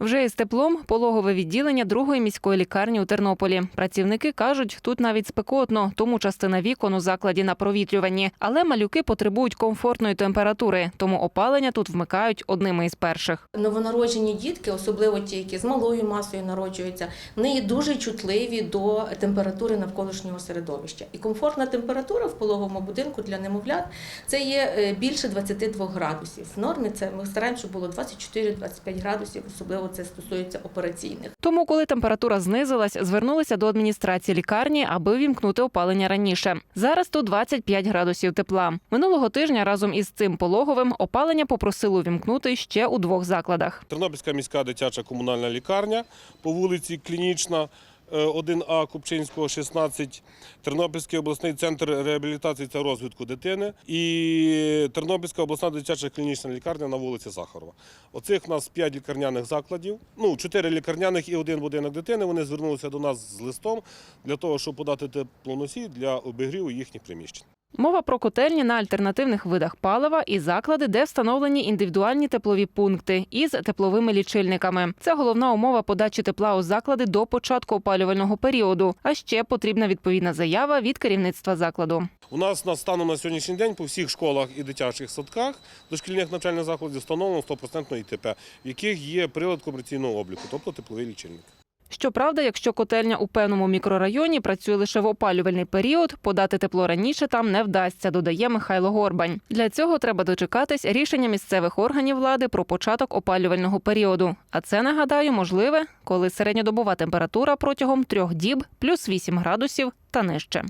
Вже із теплом пологове відділення другої міської лікарні у Тернополі. Працівники кажуть, тут навіть спекотно, тому частина вікон у закладі на провітрюванні. Але малюки потребують комфортної температури, тому опалення тут вмикають одними із перших. Новонароджені дітки, особливо ті, які з малою масою народжуються, вони дуже чутливі до температури навколишнього середовища. І комфортна температура в пологовому будинку для немовлят це є е, більше 22 градусів. В нормі це ми стараємося, щоб було 24-25 градусів, особливо це стосується операційних. Тому, коли температура знизилась, звернулися до адміністрації лікарні, аби вімкнути опалення раніше. Зараз тут 25 градусів тепла. Минулого тижня разом із цим пологовим опалення попросили увімкнути ще у двох закладах. Тернопільська міська дитяча комунальна лікарня по вулиці Клінічна. Е, 1А Купчинського, 16, Тернопільський обласний центр реабілітації та розвитку дитини і Тернопільська обласна дитяча клінічна лікарня на вулиці Захарова. Оцих у нас 5 лікарняних закладів, ну 4 лікарняних і один будинок дитини. Вони звернулися до нас з листом для того, щоб подати теплоносій для обігріву їхніх приміщень. Мова про котельні на альтернативних видах палива і заклади, де встановлені індивідуальні теплові пункти із тепловими лічильниками. Це головна умова подачі тепла у заклади до початку опалювального періоду. А ще потрібна відповідна заява від керівництва закладу. У нас на станом на сьогоднішній день по всіх школах і дитячих садках дошкільних навчальних закладів встановлено 100% ІТП, в яких є прилад комерційного обліку, тобто тепловий лічильник. Щоправда, якщо котельня у певному мікрорайоні працює лише в опалювальний період, подати тепло раніше там не вдасться, додає Михайло Горбань. Для цього треба дочекатись рішення місцевих органів влади про початок опалювального періоду. А це нагадаю, можливе, коли середньодобова температура протягом трьох діб плюс 8 градусів та нижче.